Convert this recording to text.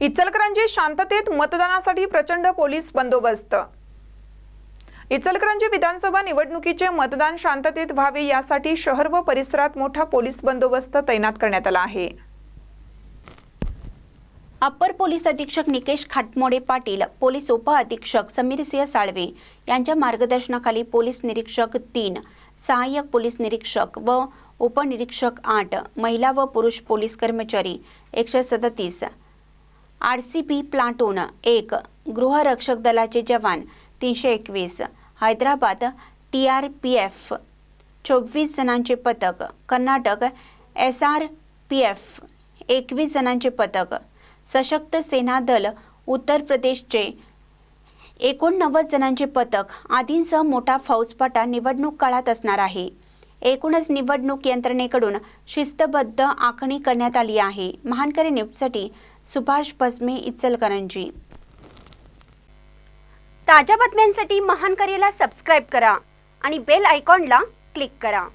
इचलकरंजी शांततेत मतदानासाठी प्रचंड पोलीस बंदोबस्त. इचलकरंजी विधानसभा निवडणुकीचे मतदान शांततेत व्हावे यासाठी शहर व परिसरात मोठा पोलीस बंदोबस्त तैनात करण्यात आला आहे. अप्पर पोलीस अधीक्षक निकेश खाटमोडे पाटील पोलीस उप अधीक्षक समीरसिंह साळवे यांच्या मार्गदर्शनाखाली पोलीस निरीक्षक तीन सहाय्यक पोलीस निरीक्षक व उपनिरीक्षक आठ महिला व पुरुष पोलीस कर्मचारी एकशे सदतीस आर सी पी प्लाटून एक गृहरक्षक दलाचे जवान तीनशे एकवीस Hyderabad T R P F चोवीस जणांचे पथक Karnataka S R P F एकवीस जणांचे पथक सशक्त सेना दल उत्तर प्रदेशचे एकोणनव्वद जणांचे पथक आदींसह मोठा फौजपाटा निवडणूक काळात असणार आहे. एकूणच निवडणूक यंत्रणेकडून शिस्तबद्ध आखणी करण्यात आली आहे. महानकरी न्यूजसाठी सुभाष बसमे इचलकरंजी. ताज्या बातम्यांसाठी महानकरीला सबस्क्राईब करा आणि बेल आयकॉनला क्लिक करा.